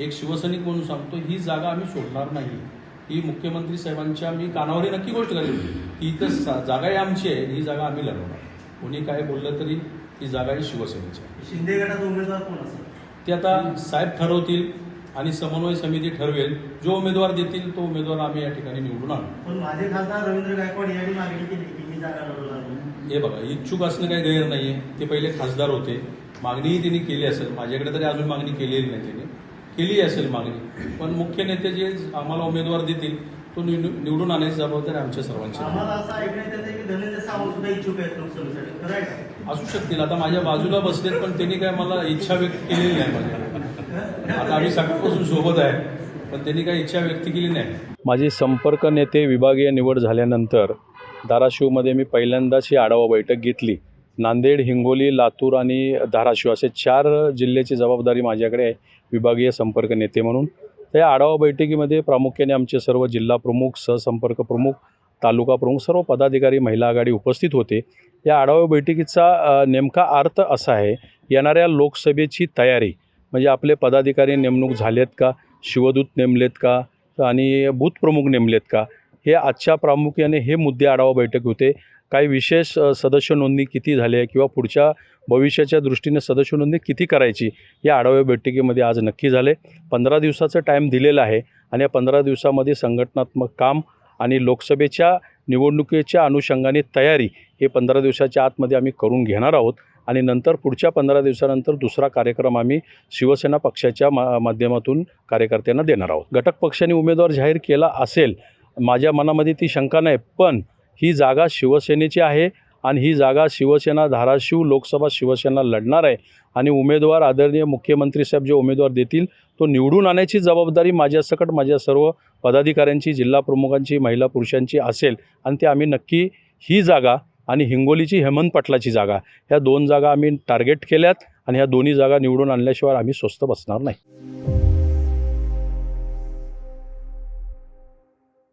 एक शिवसैनिक म्हणून सांगतो ही जागा आम्ही सोडणार नाही. ही मुख्यमंत्री साहेबांच्या मी कानावर नक्की गोष्ट करेन की इथं जागा ही आमची आहे ही जागा आम्ही लढवणार. कोणी काय बोललं तरी ही जागा ही शिवसेनेची आहे. शिंदे गटाचा उमेदवार कोण असेल? ते आता साहेब ठरवतील आणि समन्वय समिती ठरवेल. जो उमेदवार देतील तो उमेदवार आम्ही या ठिकाणी निवडून आणू. पण माझे खासदार रवींद्र गायकवाड यांनी मागणी केली की ही जागा लढवणार हे बघा इच्छुक असणं काही गैर नाहीये. ते पहिले खासदार होते. मागणीही त्यांनी केली असेल. माझ्याकडे तरी अजून मागणी केलेली नाही त्यांनी. केली असेल मागणी. पण मुख्य नेते जे आम्हाला उमेदवार देतील तो निवडून निवडून आणायची जबाबदारी आमच्या सर्वांची असू शकतील. आता माझ्या बाजूला बसलेत पण त्यांनी काय मला इच्छा व्यक्त केलेली नाही माझ्या. आता आम्ही सकाळपासून सोबत आहे पण त्यांनी काही इच्छा व्यक्त केली नाही. माझी संपर्क नेते विभागीय निवड झाल्यानंतर धाराशिवमध्ये मी पहिल्यांदाच ही आढावा बैठक घेतली. नांदेड हिंगोली लातूर आणि धाराशिव असे चार जिल्ह्याची जबाबदारी माझ्याकडे आहे. विभागीय संपर्क नेते म्हणून. त्या आढावा बैठकीमध्ये प्रामुख्याने आमचे सर्व जिल्हा प्रमुख सहसंपर्क प्रमुख तालुका प्रमुख सर्व पदाधिकारी महिला आघाडी उपस्थित होते. या आढावा बैठकीचा नेमका अर्थ असा आहे येणाऱ्या लोकसभेची तयारी म्हणजे आपले पदाधिकारी नेमणूक झालेत का शिवदूत नेमलेत का आणि बूथप्रमुख नेमलेत का हे आजच्या प्रामुख्याने हे मुद्दे आढावा बैठक होते. काही विशेष सदस्य नोंदणी किती झाली आहे किंवा पुढच्या भविष्याच्या दृष्टीने सदस्य नोंदणी किती करायची या आढाव्या बैठकीमध्ये आज नक्की झाले. पंधरा दिवसाचं टाईम दिलेलं आहे आणि या पंधरा दिवसामध्ये संघटनात्मक काम आणि लोकसभेच्या निवडणुकीच्या अनुषंगाने तयारी हे पंधरा दिवसाच्या आतमध्ये आम्ही करून घेणार आहोत आणि नंतर पुढच्या पंधरा दिवसानंतर दुसरा कार्यक्रम आम्ही शिवसेना पक्षाच्या मा माध्यमातून कार्यकर्त्यांना देणार आहोत. घटक पक्षाने उमेदवार जाहीर केला असेल माझ्या मनामध्ये ती शंका नाही पण ही जागा शिवसेनेची आहे आणि ही जागा शिवसेना धाराशिव लोकसभा शिवसेना लढणार आहे. आणि उमेदवार आदरणीय मुख्यमंत्री साहेब जे उमेदवार देतील तो निवडून आणायची जबाबदारी माझ्यासकट माझ्या सर्व पदाधिकाऱ्यांची जिल्हा प्रमुखांची महिला पुरुषांची असेल आणि ते आम्ही नक्की ही जागा आणि हिंगोलीची हेमंत पाटलाची जागा ह्या दोन जागा आम्ही टार्गेट केल्यात आणि ह्या दोन्ही जागा निवडून आणल्याशिवाय आम्ही स्वस्त बसणार नाही.